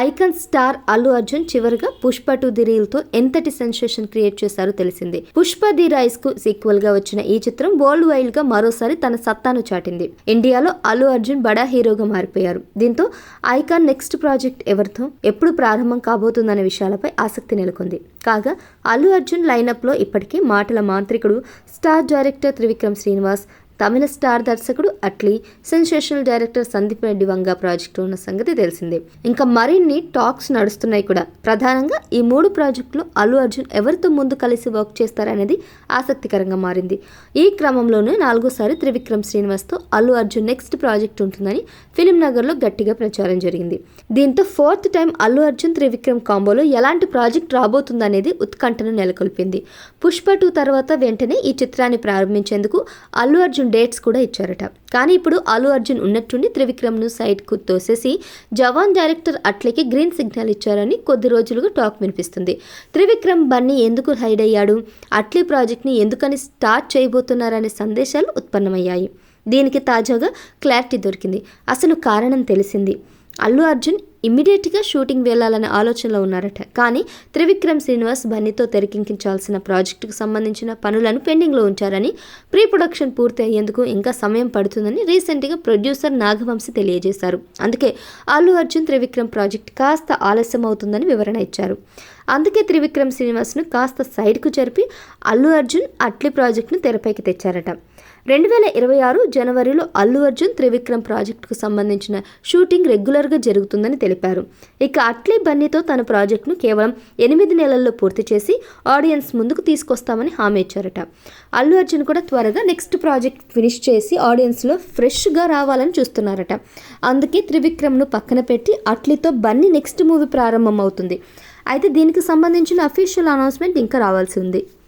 Icon star Allu Arjun చివరిగా Pushpa to the రీల్తో ఎంతటి sensation create చేశారో తెలిసింది. పుష్ప ది రైస్కు సీక్వెల్గా వచ్చిన ఈ చిత్రం వరల్డ్ వైడ్గా మరోసారి తన సత్తాను చాటింది. ఇండియాలో అల్లు అర్జున్ బడా హీరోగా మారిపోయారు. దీంతో ఐకాన్ నెక్స్ట్ ప్రాజెక్ట్ ఎవరితో ఎప్పుడు ప్రారంభం కాబోతుందనే విషయాలపై ఆసక్తి నెలకొంది. కాగా అల్లు అర్జున్ లైనప్లో ఇప్పటికే మాటల మాంత్రికుడు star director Trivikram Srinivas Tamil star దర్శకుడు Atlee sensational director Sandeep Reddy Vanga project ఉన్న సంగతి తెలిసిందే. ఇంకా మరిన్ని టాక్స్ నడుస్తున్నాయి కూడా. ప్రధానంగా ఈ మూడు ప్రాజెక్టులు అల్లు అర్జున్ ఎవరితో ముందు కలిసి వర్క్ చేస్తారనేది ఆసక్తికరంగా మారింది. ఈ క్రమంలోనే నాలుగోసారి త్రివిక్రమ్ శ్రీనివాస్తో అల్లు అర్జున్ నెక్స్ట్ ప్రాజెక్ట్ ఉంటుందని ఫిలిం నగర్లో గట్టిగా ప్రచారం జరిగింది. దీంతో ఫోర్త్ టైం అల్లు అర్జున్ త్రివిక్రమ్ కాంబోలో ఎలాంటి ప్రాజెక్ట్ రాబోతుందనేది ఉత్కంఠను నెలకొల్పింది. పుష్ప టూ తర్వాత వెంటనే ఈ చిత్రాన్ని ప్రారంభించేందుకు అల్లు అర్జున్ డేట్స్ కూడా ఇచ్చారట. కానీ ఇప్పుడు అల్లు అర్జున్ ఉన్నట్టుండి త్రివిక్రమ్ను సైడ్కు తోసేసి జవాన్ డైరెక్టర్ అట్లకి గ్రీన్ సిగ్నల్ ఇచ్చారని కొద్ది రోజులుగా టాక్ వినిపిస్తుంది. త్రివిక్రమ్ బన్నీ ఎందుకు హైడ్ అయ్యాడు? అట్లీ ప్రాజెక్ట్ని ఎందుకని స్టార్ట్ చేయబోతున్నారనే సందేశాలు ఉత్పన్నమయ్యాయి. దీనికి తాజాగా క్లారిటీ దొరికింది. అసలు కారణం తెలిసింది. అల్లు అర్జున్ ఇమ్మీడియట్గా షూటింగ్ వెళ్ళాలనే ఆలోచనలో ఉన్నారట. కానీ త్రివిక్రమ్ శ్రీనివాస్ బన్నీతో తెరకెక్కించాల్సిన ప్రాజెక్టుకు సంబంధించిన పనులను పెండింగ్లో ఉంచారని ప్రీ ప్రొడక్షన్ పూర్తి అయ్యేందుకు ఇంకా సమయం పడుతుందని రీసెంట్గా ప్రొడ్యూసర్ నాగవంశి తెలియజేశారు. అందుకే అల్లు అర్జున్ త్రివిక్రమ్ ప్రాజెక్ట్ కాస్త ఆలస్యం అవుతుందని వివరణ ఇచ్చారు. అందుకే త్రివిక్రమ్ శ్రీనివాస్ను కాస్త సైడ్కు జరిపి అల్లు అర్జున్ అట్లీ ప్రాజెక్టును తెరపైకి తెచ్చారట. రెండు వేల ఇరవై ఆరు జనవరిలో అల్లు అర్జున్ త్రివిక్రమ్ ప్రాజెక్టుకు సంబంధించిన షూటింగ్ రెగ్యులర్గా జరుగుతుందని తెలిపారు. ఇక అట్లీ బన్నీతో తన ప్రాజెక్టును కేవలం ఎనిమిది నెలల్లో పూర్తి చేసి ఆడియన్స్ ముందుకు తీసుకొస్తామని హామీ ఇచ్చారట. అల్లు అర్జున్ కూడా త్వరగా నెక్స్ట్ ప్రాజెక్ట్ ఫినిష్ చేసి ఆడియన్స్లో ఫ్రెష్గా రావాలని చూస్తున్నారట. అందుకే త్రివిక్రమ్ను పక్కన పెట్టి అట్లీతో బన్నీ నెక్స్ట్ మూవీ ప్రారంభం అవుతుంది అయితే దీనికి సంబంధించిన అఫీషియల్ అనౌన్స్మెంట్ ఇంకా రావాల్సి ఉంది.